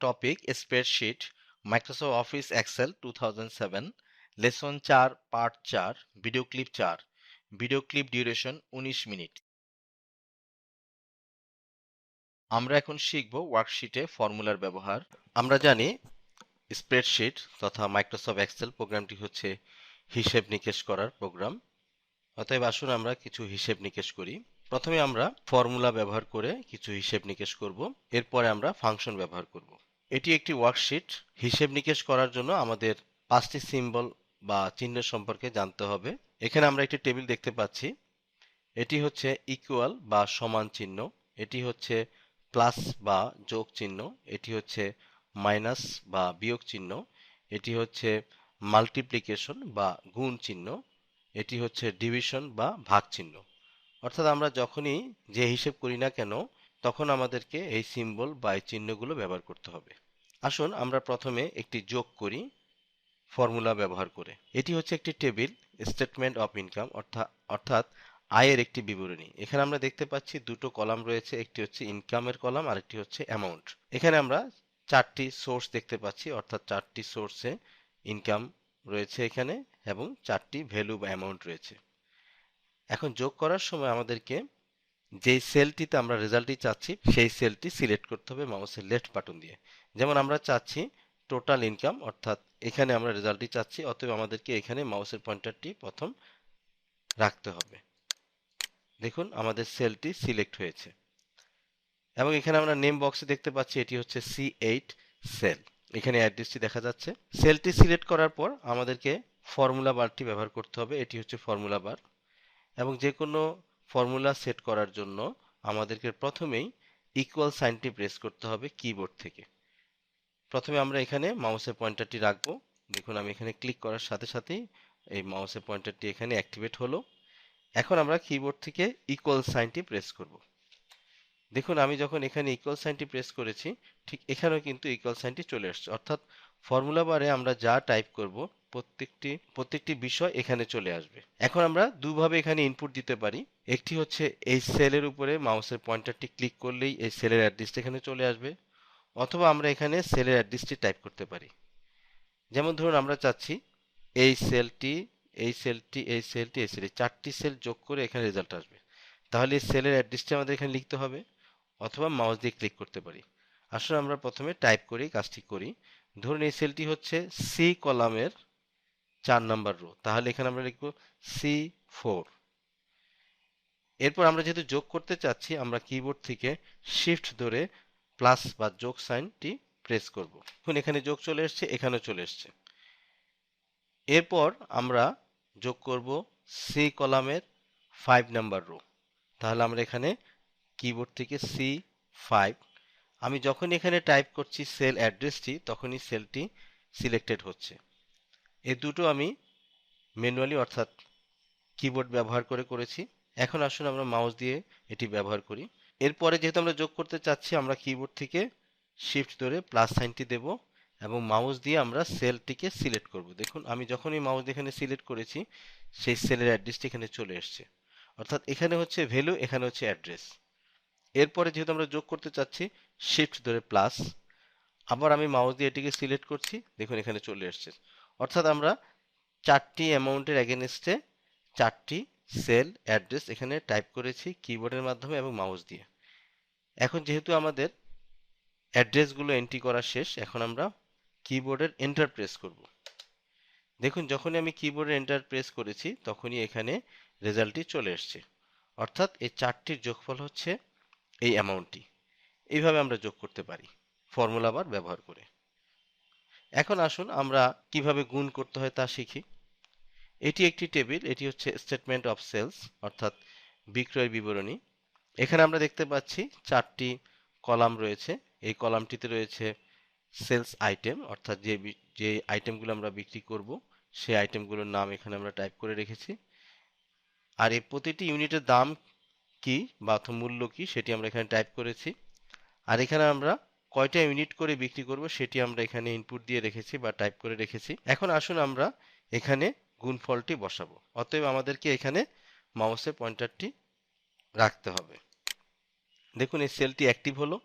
Topic spreadsheet Microsoft Office Excel two lesson চার part চার video clip চার video clip duration উনিশ minute. আমরা এখন শিখব ওয়ার্কশিটে ফর্মুলার ব্যবহার। আমরা জানি স্প্রেডশিট তথা মাইক্রোসফট এক্সেল প্রোগ্রামটি হচ্ছে হিসেব নিকেশ করার প্রোগ্রাম অতএব আসুন আমরা কিছু হিসেব নিকেশ করি। প্রথমে আমরা ফর্মুলা ব্যবহার করে কিছু হিসেব নিকেশ করব। এরপরে আমরা ফাংশন ব্যবহার করব। এটি একটি ওয়ার্কশিট হিসেব নিকেশ করার জন্য আমাদের পাঁচটি সিম্বল বা চিহ্ন সম্পর্কে জানতে হবে। এখানে আমরা একটি টেবিল দেখতে পাচ্ছি। এটি হচ্ছে ইকুয়াল বা সমান চিহ্ন। এটি হচ্ছে প্লাস বা যোগ চিহ্ন। এটি হচ্ছে মাইনাস বা বিয়োগ চিহ্ন। এটি হচ্ছে মাল্টিপ্লিকেশন বা গুণ চিহ্ন। এটি হচ্ছে ডিভিশন বা ভাগ চিহ্ন। অর্থাৎ আমরা যখনই যে হিসেব করি না কেন, তখন আমাদেরকে এই সিম্বল বা এই চিহ্নগুলো ব্যবহার করতে হবে। আসুন আমরা প্রথমে একটি যোগ করি ফর্মুলা ব্যবহার করে। এটি হচ্ছে একটি টেবিল স্টেটমেন্ট অফ ইনকাম অর্থাৎ অর্থাৎ আয়ের একটি বিবরণী। এখানে আমরা দেখতে পাচ্ছি দুটো কলাম রয়েছে, একটি হচ্ছে ইনকামের কলাম আর একটি হচ্ছে অ্যামাউন্ট এখানে আমরা চারটি সোর্স দেখতে পাচ্ছি, অর্থাৎ চারটি সোর্সে ইনকাম রয়েছে এখানে এবং চারটি ভ্যালু বা অ্যামাউন্ট রয়েছে। এখন যোগ করার সময় আমাদেরকে যে সেলটিতে আমরা রেজাল্টটি চাচ্ছি, সেই সেলটি সিলেক্ট করতে হবে মাউসের লেফট বাটন দিয়ে। যেমন আমরা চাচ্ছি টোটাল ইনকাম অর্থাৎ এখানে আমরা রেজাল্টটি চাচ্ছি, অতএব আমাদেরকে এখানে মাউসের পয়েন্টারটি প্রথম রাখতে হবে। দেখুন, আমাদের সেলটি সিলেক্ট হয়েছে। এবং এখানে আমরা নেম বক্সে দেখতে পাচ্ছি, এটি হচ্ছে সি এইট সেল এখানে অ্যাড্রেসটি দেখা যাচ্ছে। সেলটি সিলেক্ট করার পর আমাদেরকে ফর্মুলা বারটি ব্যবহার করতে হবে। এটি হচ্ছে ফর্মুলা বার এবং যে কোনো ফর্মুলা সেট করার জন্য আমাদেরকে প্রথমেই ইকুয়াল সাইনটি প্রেস করতে হবে কিবোর্ড থেকে। প্রথমে আমরা এখানে মাউসের পয়েন্টারটি রাখব। দেখুন, আমি এখানে ক্লিক করার সাথে সাথেই এই মাউসের পয়েন্টারটি এখানে অ্যাক্টিভেট হলো। এখন আমরা কিবোর্ড থেকে ইকুয়াল সাইনটি প্রেস করব। দেখুন, আমি যখন এখানে ইকুয়াল সাইনটি প্রেস করেছি, ঠিক এখানেও কিন্তু ইকুয়াল সাইনটি চলে আসছে। অর্থাৎ ফর্মুলা বারে আমরা যা টাইপ করব, প্রত্যেকটি প্রত্যেকটি বিষয় এখানে চলে আসবে। এখন আমরা দুভাবে এখানে ইনপুট দিতে পারি। একটি হচ্ছে এই সেলের উপরে মাউসের পয়েন্টারটি ক্লিক করলেই এই সেলের অ্যাড্রেসটা এখানে চলে আসবে। অথবা আমরা এখানে সেলের অ্যাড্রেসটি টাইপ করতে পারি। যেমন ধরুন আমরা চাচ্ছি এই সেলটি এই সেলটি এই সেলটি এই সেলটি, চারটি সেল যোগ করে এখানে রেজাল্ট আসবে। তাহলে এই সেলের অ্যাড্রেসটি আমাদের এখানে লিখতে হবে অথবা মাউস দিয়ে ক্লিক করতে পারি। আসলে আমরা প্রথমে টাইপ করি, কাজটি করি। ধরুন এই সেলটি হচ্ছে সি কলামের চার নাম্বার রো তাহলে এখানে আমরা লিখব সি ফোর এরপর আমরা যেহেতু যোগ করতে চাচ্ছি, আমরা কিবোর্ড থেকে শিফট ধরে প্লাস বা যোগ সাইনটি প্রেস করব। এখন এখানে যোগ চলে এসছে, এখানেও চলে এসছে। এরপর আমরা যোগ করব সি কলামের ফাইভ নাম্বার রো তাহলে আমরা এখানে কিবোর্ড থেকে সি ফাইভ আমি যখন এখানে টাইপ করছি সেল অ্যাড্রেসটি তখনই সেলটি সিলেক্টেড হচ্ছে। এ দুটো আমি ম্যানুয়ালি অর্থাৎ কিবোর্ড ব্যবহার করে করেছি। এখন আসুন আমরা মাউস দিয়ে এটি ব্যবহার করি। এরপরে যেহেতু আমরা যোগ করতে চাচ্ছি, আমরা কিবোর্ড থেকে শিফট ধরে প্লাস সাইনটি দেব এবং মাউস দিয়ে আমরা সেলটিকে সিলেক্ট করব। দেখুন, আমি যখনই মাউস এখানে সিলেক্ট করেছি, সেই সেলের অ্যাড্রেসটি এখানে চলে এসছে। অর্থাৎ এখানে হচ্ছে ভ্যালু এখানে হচ্ছে অ্যাড্রেস এরপরে যেহেতু আমরা যোগ করতে চাচ্ছি শিফট ধরে প্লাস আবার আমি মাউস দিয়ে এটিকে সিলেক্ট করছি, দেখুন এখানে চলে এসছে। অর্থাৎ আমরা চারটি অ্যামাউন্টের অ্যাগেনস্টে চারটি সেল অ্যাড্রেস এখানে টাইপ করেছি কিবোর্ডের মাধ্যমে এবং মাউস দিয়ে। এখন যেহেতু আমাদের অ্যাড্রেসগুলো এন্ট্রি করা শেষ, এখন আমরা কিবোর্ডের এন্টার প্রেস করব। দেখুন, যখনই আমি কিবোর্ডের এন্টার প্রেস করেছি, তখনই এখানে রেজাল্টটি চলে এসছে। অর্থাৎ এই চারটির যোগফল হচ্ছে এই অ্যামাউন্টটি এইভাবে আমরা যোগ করতে পারি ফর্মুলা বার ব্যবহার করে। এখন আসুন আমরা কীভাবে গুণ করতে হয় তা শিখি। এটি একটি টেবিল এটি হচ্ছে স্টেটমেন্ট অফ সেলস অর্থাৎ বিক্রয় বিবরণী। এখানে আমরা দেখতে পাচ্ছি চারটি কলাম রয়েছে। এই কলামটিতে রয়েছে সেলস আইটেম, অর্থাৎ যে যে আইটেমগুলো আমরা বিক্রি করব, সেই আইটেমগুলোর নাম এখানে আমরা টাইপ করে রেখেছি। আর এই প্রতিটি ইউনিটের দাম কি বা মূল্য কি, সেটি আমরা এখানে টাইপ করেছি। আর এখানে আমরা কয়টা ইউনিট করে বিক্রি করব, সেটি আমরা এখানে ইনপুট দিয়ে রেখেছি বা টাইপ করে রেখেছি। এখন আসুন আমরা এখানে গুণফলটি বসাবো। অতএব আমাদেরকে এখানে মাউসের পয়েন্টারটি রাখতে হবে। দেখুন, এই সেলটি অ্যাক্টিভ হলো।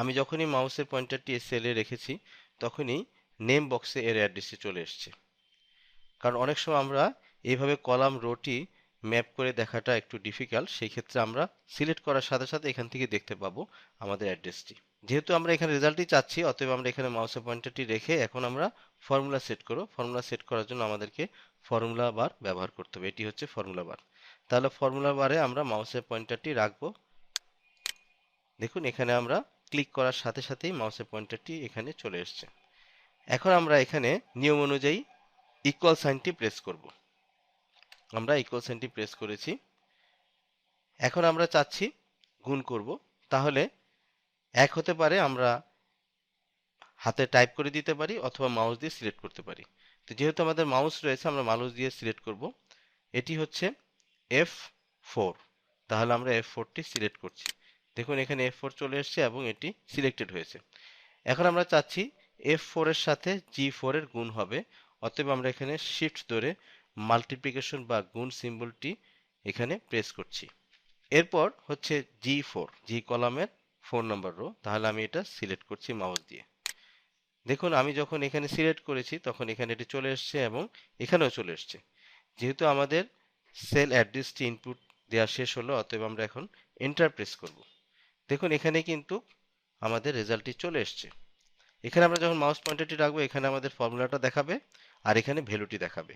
আমি যখনই মাউসের পয়েন্টারটি এই সেলে রেখেছি, তখনই নেম বক্সে এর অ্যাড্রেসটি চলে এসছে। কারণ অনেক সময় আমরা এইভাবে কলাম রোটি ম্যাপ করে দেখাটা একটু ডিফিকাল্ট সেই ক্ষেত্রে আমরা সিলেক্ট করার সাথে সাথে এখান থেকে দেখতে পাবো আমাদের অ্যাড্রেসটি যেহেতু আমরা এখানে রেজাল্টই চাচ্ছি, অতএব আমরা এখানে মাউসের পয়েন্টারটি রেখে এখন আমরা ফর্মুলা সেট করব। ফর্মুলা সেট করার জন্য আমাদেরকে ফর্মুলা বার ব্যবহার করতে হবে। এটি হচ্ছে ফর্মুলা বার তাহলে ফর্মুলা বারে আমরা মাউসের পয়েন্টারটি রাখব। দেখুন, এখানে আমরা ক্লিক করার সাথে সাথেই মাউসের পয়েন্টারটি এখানে চলে এসছে। এখন আমরা এখানে নিয়ম অনুযায়ী ইকুয়াল সাইনটি প্রেস করব। আমরা ইকুয়াল সাইনটি প্রেস করেছি। এখন আমরা চাচ্ছি গুণ করব। তাহলে এক হতে পারে আমরা হাতে টাইপ করে দিতে পারি অথবা মাউস দিয়ে সিলেক্ট করতে পারি। তো যেহেতু আমাদের মাউস রয়েছে, আমরা মাউস দিয়ে সিলেক্ট করব। এটি হচ্ছে এফ ফোর তাহলে আমরা এফ ফোরটি সিলেক্ট করছি। দেখুন, এখানে এফ ফোর চলে এসছে এবং এটি সিলেক্টেড হয়েছে। এখন আমরা চাচ্ছি এফ ফোরের সাথে জি ফোরের গুণ হবে। অতএব আমরা এখানে শিফট ধরে মাল্টিপ্লিকেশন বা গুণ সিম্বলটি এখানে প্রেস করছি। এরপর হচ্ছে জি ফোর জি কলামের ফোর নম্বর রো তাহলে আমি এটা সিলেক্ট করছি মাউস দিয়ে। দেখুন, আমি যখন এখানে সিলেক্ট করেছি, তখন এখানে এটি চলে এসছে এবং এখানেও চলে এসছে। যেহেতু আমাদের সেল অ্যাড্রেসটি ইনপুট দেওয়া শেষ হলো, অতএব আমরা এখন এন্টার প্রেস করব। দেখুন, এখানে কিন্তু আমাদের রেজাল্টটি চলে এসছে। এখানে আমরা যখন মাউস পয়েন্টারটি রাখব, এখানে আমাদের ফর্মুলাটা দেখাবে আর এখানে ভ্যালুটি দেখাবে।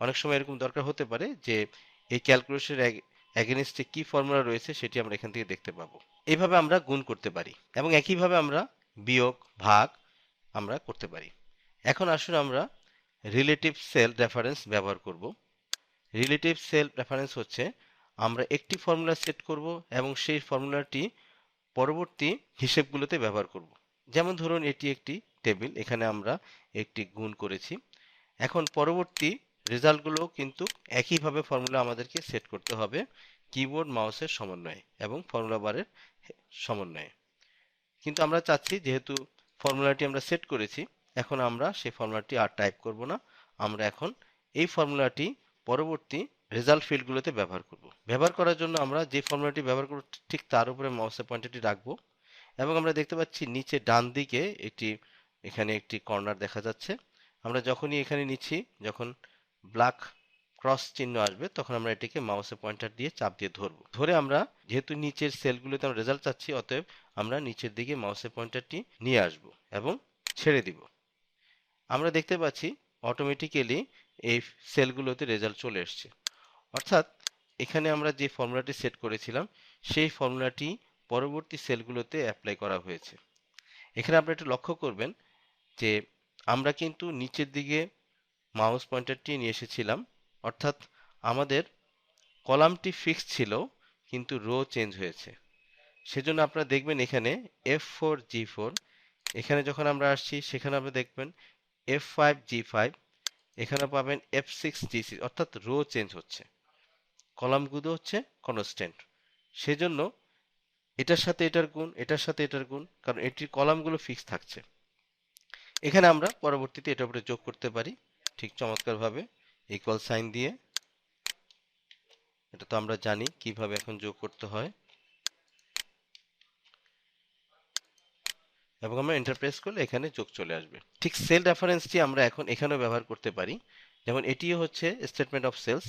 অনেক সময় এরকম দরকার হতে পারে যে এই ক্যালকুলেশনের অ্যাগেনিস্টে কি ফর্মুলা রয়েছে সেটি আমরা এখান থেকে দেখতে পাবো। এইভাবে আমরা গুণ করতে পারি এবং একইভাবে আমরা বিয়োগ, ভাগ আমরা করতে পারি। এখন আসুন আমরা রিলেটিভ সেল রেফারেন্স ব্যবহার করব। রিলেটিভ সেল রেফারেন্স হচ্ছে আমরা একটি ফর্মুলা সেট করব এবং সেই ফর্মুলাটি পরবর্তী হিসেবগুলোতে ব্যবহার করব। যেমন ধরুন এটি একটি টেবিল এখানে আমরা একটি গুণ করেছি। এখন পরবর্তী রেজাল্টগুলো কিন্তু একইভাবে ফর্মুলা আমাদেরকে সেট করতে হবে কিবোর্ড মাউসের সমন্বয়ে এবং ফর্মুলা বারের সমন্বয়ে। কিন্তু আমরা চাচ্ছি যেহেতু ফর্মুলাটি আমরা সেট করেছি, এখন আমরা সেই ফর্মুলাটি আর টাইপ করব না। আমরা এখন এই ফর্মুলাটি পরবর্তী রেজাল্ট ফিল্ডগুলোতে ব্যবহার করব। ব্যবহার করার জন্য আমরা যে ফর্মুলাটি ব্যবহার করব, ঠিক তার উপরে মাউসের পয়েন্টারটি রাখব এবং আমরা দেখতে পাচ্ছি নিচে ডান দিকে একটি, এখানে একটি কর্নার দেখা যাচ্ছে। আমরা যখনই এখানে নিচ্ছি, যখন ব্ল্যাক ক্রস চিহ্ন আসবে, তখন আমরা এটিকে মাউসের পয়েন্টার দিয়ে চাপ দিয়ে ধরবো। ধরে আমরা যেহেতু নিচের সেলগুলোতে আমরা রেজাল্ট চাচ্ছি, অতএব আমরা নিচের দিকে মাউসের পয়েন্টারটি নিয়ে আসব এবং ছেড়ে দিব। আমরা দেখতে পাচ্ছি অটোমেটিক্যালি এই সেলগুলোতে রেজাল্ট চলে এসছে। অর্থাৎ এখানে আমরা যে ফর্মুলাটি সেট করেছিলাম, সেই ফর্মুলাটি পরবর্তী সেলগুলোতে অ্যাপ্লাই করা হয়েছে। এখানে আপনারা একটু লক্ষ্য করবেন যে আমরা কিন্তু নিচের দিকে মাউস পয়েন্টারটি নিয়ে এসেছিলাম। অর্থাৎ আমাদের কলামটি ফিক্স ছিল, কিন্তু রো চেঞ্জ হয়েছে। সেজন্য আপনারা দেখবেন এখানে এফ ফোর জি ফোর এখানে যখন আমরা আসছি, সেখানে আপনি দেখবেন এফ ফাইভ জি ফাইভ এখানে পাবেন এফ সিক্স জি সিক্স অর্থাৎ রো চেঞ্জ হচ্ছে। কলামগুলো হচ্ছে কনস্ট্যান্ট সেজন্য এটার সাথে এটার গুণ, এটার সাথে এটার গুণ, কারণ এটির কলামগুলো ফিক্স থাকছে। এখানে আমরা পরবর্তীতে এটার উপরে যোগ করতে পারি, ঠিক চমৎকারভাবে ইকুয়াল সাইন দিয়ে। এটা তো আমরা জানি কীভাবে এখন যোগ করতে হয়। এবং আমরা এন্টারপ্রেস করলে এখানে যোগ চলে আসবে। ঠিক সেল রেফারেন্সটি আমরা এখন এখানেও ব্যবহার করতে পারি। যেমন এটিও হচ্ছে স্টেটমেন্ট অফ সেলস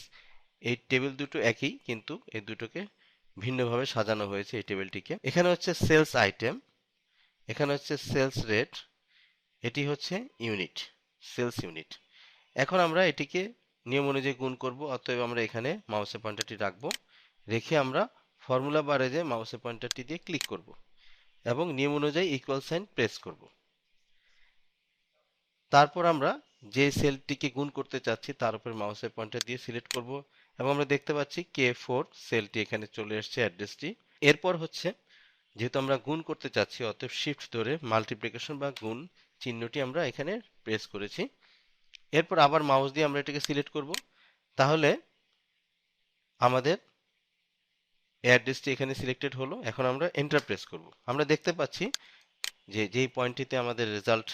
এই টেবিল দুটো একই, কিন্তু এই দুটোকে ভিন্নভাবে সাজানো হয়েছে এই টেবিলটিকে এখানে হচ্ছে সেলস আইটেম এখানে হচ্ছে সেলস রেট এটি হচ্ছে ইউনিট সেলস ইউনিট এখন আমরা এটিকে নিয়ম অনুযায়ী গুণ করব, অতএব আমরা এখানে মাউসের পয়েন্টারটি রাখব। রেখে আমরা ফর্মুলা বারে যে মাউসের পয়েন্টারটি দিয়ে ক্লিক করব। এবং নিয়ম অনুযায়ী ইকুয়াল সাইন প্রেস করব। তারপর আমরা যে সেলটিকে গুণ করতে চাচ্ছি, তার উপর মাউসের পয়েন্টার দিয়ে সিলেক্ট করব এবং আমরা দেখতে পাচ্ছি কে ফোর সেলটি এখানে চলে এসছে অ্যাড্রেসটি এরপর হচ্ছে, যেহেতু আমরা গুণ করতে চাচ্ছি, অতএব শিফট ধরে মাল্টিপ্লিকেশন বা গুণ চিহ্নটি আমরা এখানে প্রেস করেছি। এরপর আবার মাউস দিয়ে আমরা এটাকে সিলেক্ট করব। তাহলে আমাদের অ্যাড্রেসটি এখানে সিলেক্টেড হলো, এখন আমরা এন্টার প্রেস করব। আমরা দেখতে পাচ্ছি যে যেই পয়েন্টটিতে আমাদের রেজাল্ট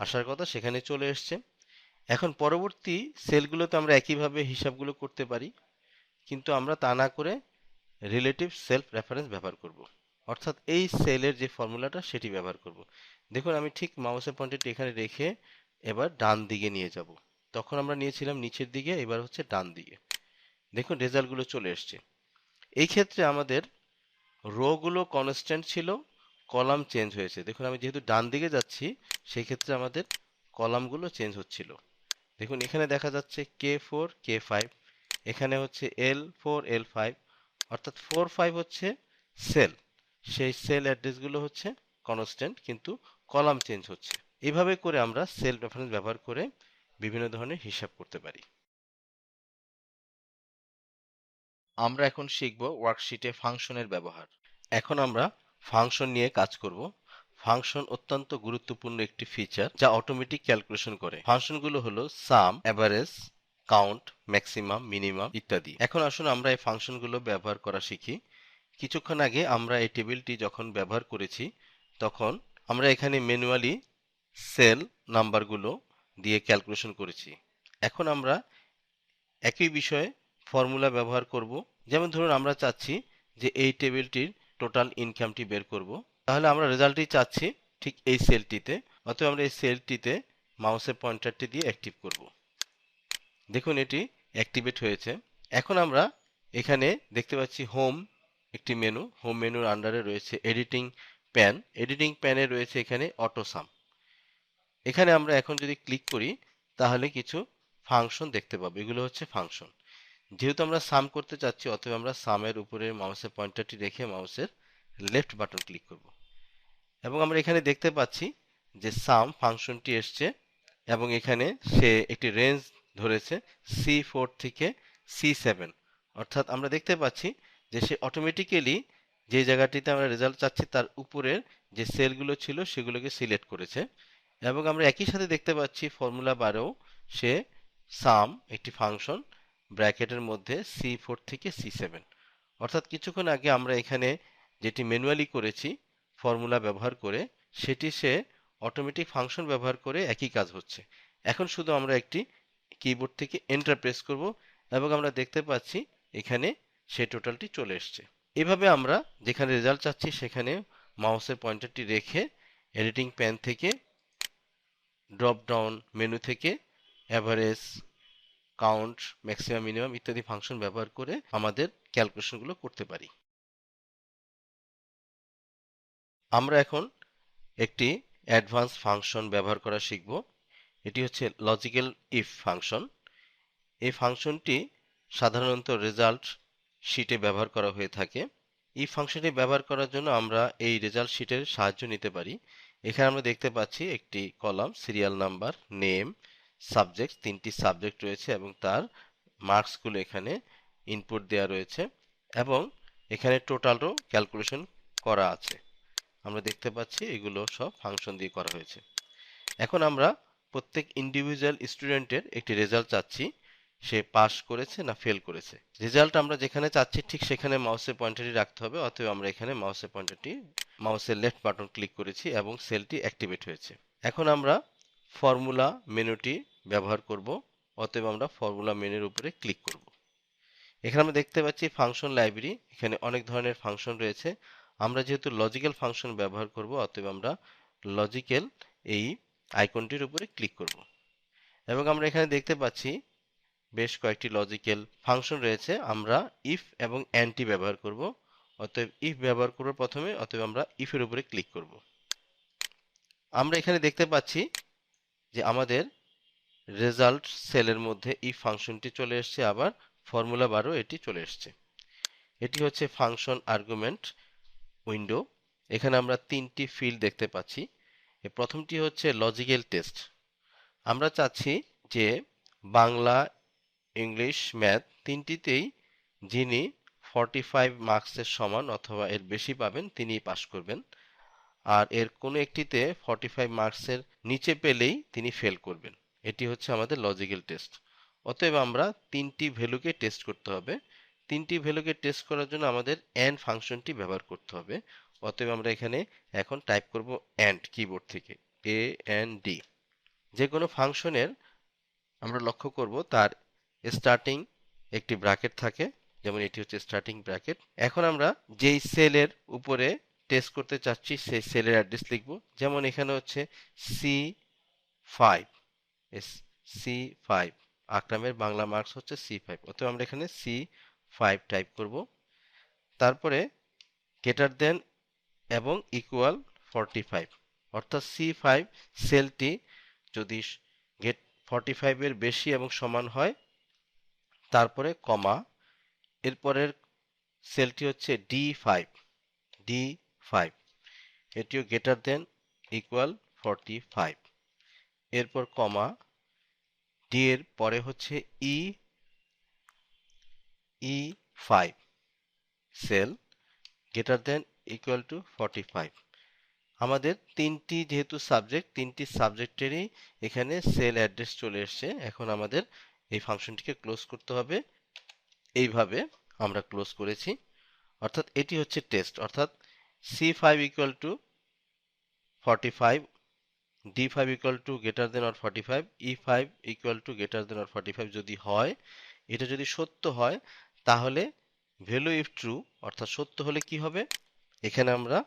আসার কথা সেখানে চলে এসছে। এখন পরবর্তী সেলগুলোতে আমরা একইভাবে হিসাবগুলো করতে পারি, কিন্তু আমরা তা না করে রিলেটিভ সেলফ রেফারেন্স ব্যবহার করব। অর্থাৎ এই সেলের যে ফর্মুলাটা সেটি ব্যবহার করব। দেখুন, আমি ঠিক মাউসের পয়েন্টারটি এখানে রেখে এবার ডান দিকে নিয়ে যাব। তখন আমরা নিয়েছিলাম নিচের দিকে, এবার হচ্ছে ডান দিকে। দেখুন রেজাল্টগুলো চলে এসছে। এই ক্ষেত্রে আমাদের রোগুলো কনস্ট্যান্ট ছিল, কলাম চেঞ্জ হয়েছে। দেখুন, আমি যেহেতু ডান দিকে যাচ্ছি সেই ক্ষেত্রে আমাদের কলামগুলো চেঞ্জ হচ্ছিল। দেখুন, এখানে দেখা যাচ্ছে কে ফোর কে ফাইভ এখানে হচ্ছে এল ফোর এল ফাইভ অর্থাৎ ফোর ফাইভ হচ্ছে সেল সেই সেল অ্যাড্রেসগুলো হচ্ছে কনস্ট্যান্ট কিন্তু কলাম চেঞ্জ হচ্ছে। এভাবে করে আমরা সেল রেফারেন্স ব্যবহার করে বিভিন্ন ধরনের হিসাব করতে পারি। আমরা এখন শিখব ওয়ার্কশিটে ফাংশনের ব্যবহার। এখন আমরা ফাংশন নিয়ে কাজ করব। ফাংশন অত্যন্ত গুরুত্বপূর্ণ একটি ফিচার যা অটোমেটিক ক্যালকুলেশন করে। ফাংশনগুলো হলো sum average count maximum minimum ইত্যাদি। এখন আসুন আমরা এই ফাংশনগুলো ব্যবহার করা শিখি। কিছুক্ষণ আগে আমরা এই টেবিলটি যখন ব্যবহার করেছি, তখন আমরা এখানে ম্যানুয়ালি সেল নাম্বারগুলো দিয়ে ক্যালকুলেশন করেছি। এখন আমরা একই বিষয়ে ফর্মুলা ব্যবহার করব। যেমন ধরুন আমরা চাচ্ছি যে এই টেবিলটির টোটাল ইনকামটি বের করব। তাহলে আমরা রেজাল্টটি চাচ্ছি ঠিক এই সেলটিতে অতএব আমরা এই সেলটিতে মাউসের পয়েন্টারটি দিয়ে অ্যাক্টিভ করব। দেখুন এটি অ্যাক্টিভেট হয়েছে। এখন আমরা এখানে দেখতে পাচ্ছি হোম একটি মেনু হোম মেনুর আন্ডারে রয়েছে এডিটিং প্যান এডিটিং প্যানে রয়েছে এখানে অটোসাম এখানে আমরা এখন যদি ক্লিক করি, তাহলে কিছু ফাংশন দেখতে পাবো। এগুলো হচ্ছে ফাংশন যেহেতু আমরা সাম করতে চাচ্ছি অথবা আমরা সামের উপরে মাউসের পয়েন্টারটি রেখে মাউসের লেফট বাটন ক্লিক করব। এবং আমরা এখানে দেখতে পাচ্ছি যে সাম ফাংশনটি এসছে এবং এখানে সে একটি রেঞ্জ ধরেছে সি ফোর থেকে সি সেভেন অর্থাৎ আমরা দেখতে পাচ্ছি যে সে অটোমেটিক্যালি যে জায়গাটিতে আমরা রেজাল্ট চাচ্ছি তার উপরের যে সেলগুলো ছিল সেগুলোকে সিলেক্ট করেছে। এবং আমরা একই সাথে দেখতে পাচ্ছি ফর্মুলা বারেও সে সাম একটি ফাংশন ব্র্যাকেটের মধ্যে সি ফোর থেকে সি সেভেন অর্থাৎ কিছুক্ষণ আগে আমরা এখানে যেটি ম্যানুয়ালি করেছি, ফর্মুলা ব্যবহার করে, সেটি সে অটোমেটিক ফাংশন ব্যবহার করে একই কাজ হচ্ছে। এখন শুধু আমরা একটি কিবোর্ড থেকে এন্টার প্রেস করব এবং আমরা দেখতে পাচ্ছি এখানে সে টোটালটি চলে এসছে। এভাবে আমরা যেখানে রেজাল্ট চাচ্ছি সেখানে মাউসের পয়েন্টারটি রেখে এডিটিং প্যান থেকে ড্রপ ডাউন মেনু থেকে অ্যাভারেজ কাউন্ট ম্যাক্সিমাম মিনিমাম ইত্যাদি ফাংশন ব্যবহার করে আমাদের ক্যালকুলেশনগুলো করতে পারি। আমরা এখন একটি অ্যাডভান্স ফাংশন ব্যবহার করা শিখব। এটি হচ্ছে লজিক্যাল ইফ ফাংশন এই ফাংশনটি সাধারণত রেজাল্ট শিটে ব্যবহার করা হয়ে থাকে। এই ফাংশনটি ব্যবহার করার জন্য আমরা এই রেজাল্ট শিটের সাহায্য নিতে পারি। এখানে আমরা দেখতে পাচ্ছি একটি column serial number name subject তিনটি সাবজেক্ট রয়েছে এবং তার মার্কসগুলো এখানে ইনপুট দেওয়া রয়েছে এবং এখানে টোটালও ক্যালকুলেশন করা আছে। আমরা দেখতে পাচ্ছি এগুলো সব ফাংশন দিয়ে করা হয়েছে। এখন আমরা প্রত্যেক ইন্ডিভিজুয়াল স্টুডেন্টের একটি রেজাল্ট চাচ্ছি। সে পাস করেছে না ফেল করেছে? রেজাল্ট আমরা যেখানে চাচ্ছি ঠিক সেখানে মাউসের পয়েন্টারটি রাখতে হবে, অতএব আমরা এখানে মাউসের পয়েন্টারটি মাউসের লেফট বাটন ক্লিক করেছি এবং সেলটি অ্যাক্টিভেট হয়েছে। এখন আমরা ফর্মুলা মেনুটি ব্যবহার করব, অতএব আমরা ফর্মুলা মেনুর উপরে ক্লিক করব। এখানে আমরা দেখতে পাচ্ছি ফাংশন লাইব্রেরি এখানে অনেক ধরনের ফাংশন রয়েছে। আমরা যেহেতু লজিক্যাল ফাংশন ব্যবহার করব, অতএব আমরা লজিক্যাল এই আইকনটির উপরে ক্লিক করব। এবং আমরা এখানে দেখতে পাচ্ছি বেশ কয়েকটি লজিক্যাল ফাংশন রয়েছে। আমরা ইফ এবং অ্যান্টি ব্যবহার করব। অতএব ইফ ব্যবহার করব প্রথমে, অতএব আমরা ইফের উপরে ক্লিক করব। আমরা এখানে দেখতে পাচ্ছি যে আমাদের রেজাল্ট সেলের মধ্যে ইফ ফাংশনটি চলে এসছে, আবার ফর্মুলা বারও এটি চলে এসছে। এটি হচ্ছে ফাংশন আর্গুমেন্ট উইন্ডো। এখানে আমরা তিনটি ফিল্ড দেখতে পাচ্ছি। প্রথমটি হচ্ছে লজিক্যাল টেস্ট। আমরা চাচ্ছি যে বাংলা, ইংলিশ, ম্যাথ তিনটিতেই যিনি ফর্টি ফাইভ মার্কসের সমান অথবা এর বেশি পাবেন তিনি পাশ করবেন। আর এর কোনো একটিতে ফর্টি ফাইভ মার্কসের নিচে পেলেই তিনি ফেল করবেন। এটি হচ্ছে আমাদের লজিক্যাল টেস্ট অতএব আমরা তিনটি ভ্যালুকে টেস্ট করতে হবে। তিনটি ভ্যালুকে টেস্ট করার জন্য আমাদের অ্যান্ড ফাংশনটি ব্যবহার করতে হবে। অতএব আমরা এখানে এখন টাইপ করব অ্যান্ড কিবোর্ড থেকে। এ এন ডি যে কোনো ফাংশনের আমরা লক্ষ্য করব তার স্টার্টিং একটি ব্র্যাকেট থাকে, যেমন এটি হচ্ছে স্টার্টিং ব্র্যাকেট এখন আমরা যেই সেলের উপরে টেস্ট করতে চাচ্ছি, সেই সেলের অ্যাড্রেস লিখব। যেমন এখানে হচ্ছে সি ফাইভ সি ফাইভ আকরামের বাংলা মার্কস হচ্ছে সি ফাইভ অতএব আমরা এখানে সি ফাইভ টাইপ করব। তারপরে গেটার দেন এবং ইকুয়াল ফর্টি ফাইভ অর্থাৎ সি ফাইভ সেলটি যদি গেট ফর্টি ফাইভের বেশি এবং সমান হয়, তারপরে কমা এরপরের সেলটি হচ্ছে ডি ফাইভ ডি ফাইভ এটিও greater than equal forty five এরপর কমা ডি এর পরে হচ্ছে E E five cell greater than equal to forty five আমাদের তিনটি যেহেতু সাবজেক্ট তিনটি সাবজেক্টেরই এখানে সেল অ্যাড্রেস চলে এসছে। এখন আমাদের এই ফাংশনটিকে ক্লোজ করতে হবে। এইভাবে আমরা ক্লোজ করেছি। অর্থাৎ এটি হচ্ছে টেস্ট অর্থাৎ C five equal to forty five D five equal to greater than or forty five E five equal to greater than or forty five যদি হয়, এটা যদি সত্য হয়, তাহলে ভ্যালু ইফ ট্রু অর্থাৎ সত্য হলে কি হবে? এখানে আমরা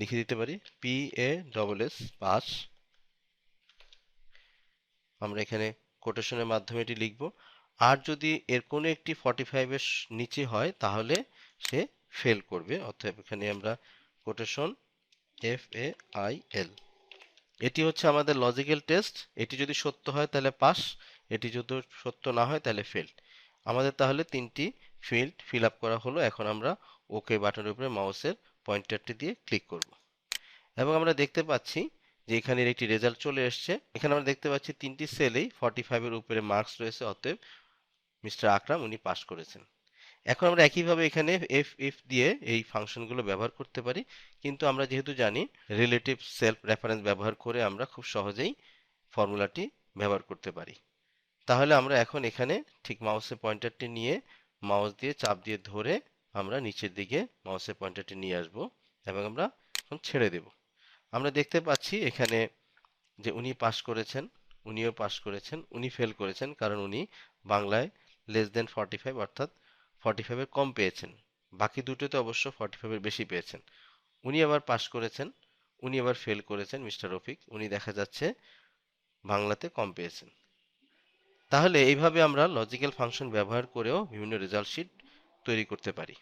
লিখে দিতে পারি P A double S pass আমরা এখানে কোটেশনের মাধ্যমে এটি লিখব। আর যদি এর কোনো একটি ফর্টি ফাইভের নিচে হয়, তাহলে সে ফেল করবে। অর্থাৎ এখানে আমরা quotation F A I L এটি হচ্ছে আমাদের লজিক্যাল টেস্ট এটি যদি সত্য হয়, তাহলে পাস এটি যদি সত্য না হয়, তাহলে ফেল আমাদের তাহলে তিনটি ফিল্ড ফিল আপ করা হলো। এখন আমরা ওকে বাটনের উপরে মাউসের পয়েন্টারটি দিয়ে ক্লিক করব। এবং আমরা দেখতে পাচ্ছি যে এখানের একটি রেজাল্ট চলে এসছে। এখানে আমরা দেখতে পাচ্ছি তিনটি সেলেই ফর্টি ফাইভের উপরে মার্কস রয়েছে। অতএব মিস্টার আকরাম উনি পাস করেছেন। এখন আমরা একইভাবে এখানে এফ ইফ দিয়ে এই ফাংশনগুলো ব্যবহার করতে পারি। কিন্তু আমরা যেহেতু জানি রিলেটিভ সেলফ রেফারেন্স ব্যবহার করে আমরা খুব সহজেই ফর্মুলাটি ব্যবহার করতে পারি। তাহলে আমরা এখন এখানে ঠিক মাউসের পয়েন্টারটি নিয়ে মাউস দিয়ে চাপ দিয়ে ধরে আমরা নিচের দিকে মাউসের পয়েন্টারটি নিয়ে আসব এবং আমরা এখন ছেড়ে দেব। আমরা দেখতে পাচ্ছি এখানে যে উনি পাস করেছেন, উনিও পাস করেছেন, উনি ফেল করেছেন, কারণ উনি বাংলায় লেস দেন ফর্টি ফাইভ অর্থাৎ ফর্টি ফাইভের কম পেয়েছেন। বাকি দুটোতে অবশ্য ফর্টি ফাইভের বেশি পেয়েছেন। উনি আবার পাস করেছেন, উনি আবার ফেল করেছেন মিস্টার রফিক। উনি দেখা যাচ্ছে বাংলাতে কম পেয়েছেন। তাহলে এইভাবে আমরা লজিক্যাল ফাংশন ব্যবহার করেও বিভিন্ন রেজাল্ট শিট তৈরি করতে পারি।